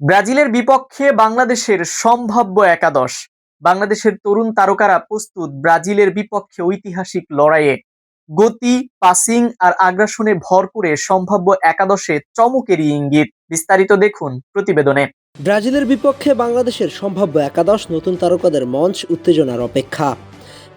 ব্রাজিলের বিপক্ষে বাংলাদেশের সম্ভাব্য একাদশ। বাংলাদেশের তরুণ তারকারা প্রস্তুত ব্রাজিলের বিপক্ষে ঐতিহাসিক লড়াইয়ে গতি পাসিং আর আগ্রাসনে ভরপুরে সম্ভাব্য একাদশে চমকেরই ইঙ্গিত। বিস্তারিত দেখুন প্রতিবেদনে। ব্রাজিলের বিপক্ষে বাংলাদেশের সম্ভাব্য একাদশ নতুন তারকাদের মঞ্চ উত্তেজনার অপেক্ষা।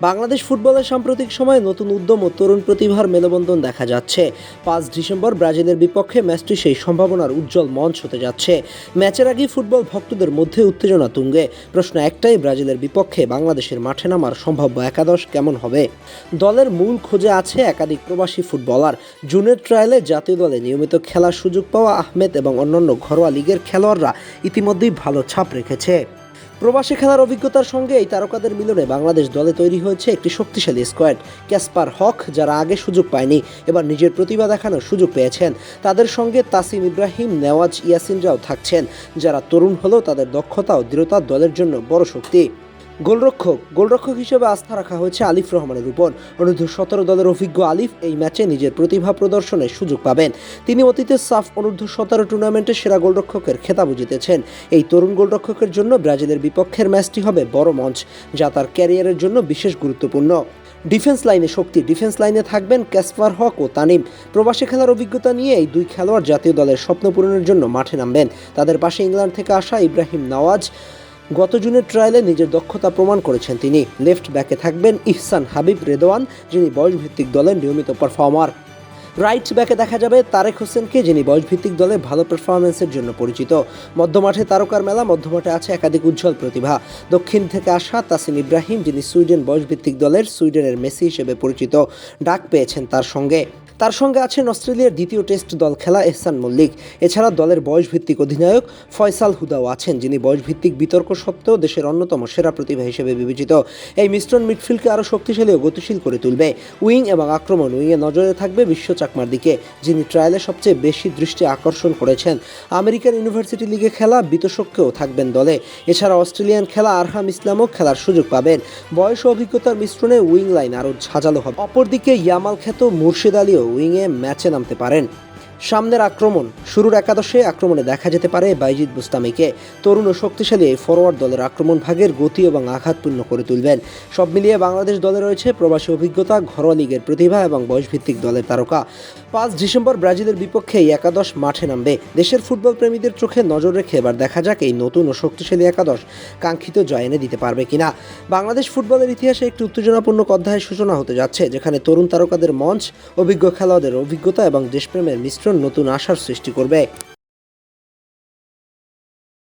বাংলাদেশ ফুটবলের সাম্প্রতিক সময়ে নতুন উদ্যম ও তরুণ প্রতিভার মেলবন্ধন দেখা যাচ্ছে। পাঁচ ডিসেম্বর ব্রাজিলের বিপক্ষে ম্যাচটি সেই সম্ভাবনার উজ্জ্বল মঞ্চ হতে যাচ্ছে। ম্যাচের আগেই ফুটবল ভক্তদের মধ্যে উত্তেজনা তুঙ্গে। প্রশ্ন একটাই, ব্রাজিলের বিপক্ষে বাংলাদেশের মাঠে নামার সম্ভাব্য একাদশ কেমন হবে? দলের মূল খোঁজে আছে একাধিক প্রবাসী ফুটবলার। জুনের ট্রায়ালে জাতীয় দলে নিয়মিত খেলার সুযোগ পাওয়া আহমেদ এবং অন্যান্য ঘরোয়া লিগের খেলোয়াড়রা ইতিমধ্যেই ভালো ছাপ রেখেছে। প্রবাসী খেলার অভিজ্ঞতার সঙ্গে এই তারকাদের মিলনে বাংলাদেশ দলে তৈরি হয়েছে একটি শক্তিশালী স্কোয়াড ক্যাসপার হক, যারা আগে সুযোগ পায়নি, এবার নিজের প্রতিভা দেখানোর সুযোগ পেয়েছেন। তাদের সঙ্গে তাসিম ইব্রাহিম, নেওয়াজ ইয়াসিনরাও থাকছেন, যারা তরুণ হলেও তাদের দক্ষতা ও দৃঢ়তা দলের জন্য বড় শক্তি। গোলরক্ষক গোলরক্ষক হিসেবে আস্থা রাখা হয়েছে আলিফ রহমানের উপর। অনূর্ধ্ব সতেরো দলের অভিজ্ঞ আলিফ এই ম্যাচে নিজের প্রতিভা প্রদর্শনের সুযোগ পাবেন। তিনি অতীতে সাফ অনূর্ধ্ব সতেরো টুর্নামেন্টে সেরা গোলরক্ষকের খেতাবও জিতেছেন। এই তরুণ গোলরক্ষকের জন্য ব্রাজিলের বিপক্ষের ম্যাচটি হবে বড় মঞ্চ, যা তার ক্যারিয়ারের জন্য বিশেষ গুরুত্বপূর্ণ। ডিফেন্স লাইনে শক্তি, ডিফেন্স লাইনে থাকবেন ক্যাসপার হক ও তানিম। প্রবাসী খেলার অভিজ্ঞতা নিয়ে এই দুই খেলোয়াড় জাতীয় দলের স্বপ্ন পূরণের জন্য মাঠে নামবেন। তাদের পাশে ইংল্যান্ড থেকে আসা ইব্রাহিম নওয়াজ গত জুনের ট্রায়ালে নিজের দক্ষতা প্রমাণ করেছেন তিনি। লেফট ব্যাকে থাকবেন ইহসান হাবিব রেদওয়ান, যিনি বয়সভিত্তিক দলের নিয়মিত পারফর্মার রাইট ব্যাকে দেখা যাবে তারেক হোসেনকে, যিনি বয়সভিত্তিক দলে ভালো পারফরমেন্সের জন্য পরিচিত। মধ্যমাঠে তারকার মেলা, মধ্যমাঠে আছে একাধিক উজ্জ্বল প্রতিভা। দক্ষিণ থেকে আসা তাসিম ইব্রাহিম, যিনি সুইডেন বয়সভিত্তিক দলের সুইডেনের মেসি হিসেবে পরিচিত, ডাক পেয়েছেন তার সঙ্গে। তার সঙ্গে আছেন অস্ট্রেলিয়ার দ্বিতীয় টেস্ট দল খেলা এহসান মল্লিক। এছাড়া দলের বয়সভিত্তিক অধিনায়ক ফয়সাল হুদাও আছেন, যিনি বয়সভিত্তিক বিতর্ক সত্ত্বেও দেশের অন্যতম সেরা প্রতিভা হিসেবে বিবেচিত। এই মিশ্রণ মিডফিল্ডকে আরও শক্তিশালী ও গতিশীল করে তুলবে। উইং এবং আক্রমণ উইংয়ে নজরে থাকবে বিশ্ব চাকমার দিকে, যিনি ট্রায়ালে সবচেয়ে বেশি দৃষ্টি আকর্ষণ করেছেন। আমেরিকান ইউনিভার্সিটি লিগে খেলা বিতোষককেও থাকবেন দলে। এছাড়া অস্ট্রেলিয়ান খেলা আরহাম ইসলামও খেলার সুযোগ পাবেন। বয়স অভিজ্ঞতার মিশ্রণে উইং লাইন আরও ঝাঁঝালো হবে। অপরদিকে ইয়ামাল খ্যাত মুর্শিদ আলীও উইংয়ে ম্যাচে নামতে পারেন। সামনের আক্রমণ, শুরুর একাদশে আক্রমণে দেখা যেতে পারে বাইজিদ বুস্তামিকে। তরুণ ও শক্তিশালী এই ফরওয়ার্ড দলের আক্রমণ ভাগের গতি এবং আঘাতপূর্ণ করে তুলবেন। সব মিলিয়ে বাংলাদেশ দলে রয়েছে প্রবাসী অভিজ্ঞতা, ঘরোয়া লীগের প্রতিভা এবং বয়সভিত্তিক দলের তারকা। পাঁচ ডিসেম্বর ব্রাজিলের বিপক্ষে এই একাদশ মাঠে নামবে। দেশের ফুটবল প্রেমীদের চোখে নজর রেখে এবার দেখা যাক এই নতুন ও শক্তিশালী একাদশ কাঙ্ক্ষিত জয় এনে দিতে পারবে কিনা। বাংলাদেশ ফুটবলের ইতিহাসে একটি উত্তেজনাপূর্ণ অধ্যায়ের সূচনা হতে যাচ্ছে, যেখানে তরুণ তারকাদের মঞ্চ, অভিজ্ঞ খেলোয়াড়দের অভিজ্ঞতা এবং দেশপ্রেমের মিশ্রণ নতুন আশার সৃষ্টি করবে।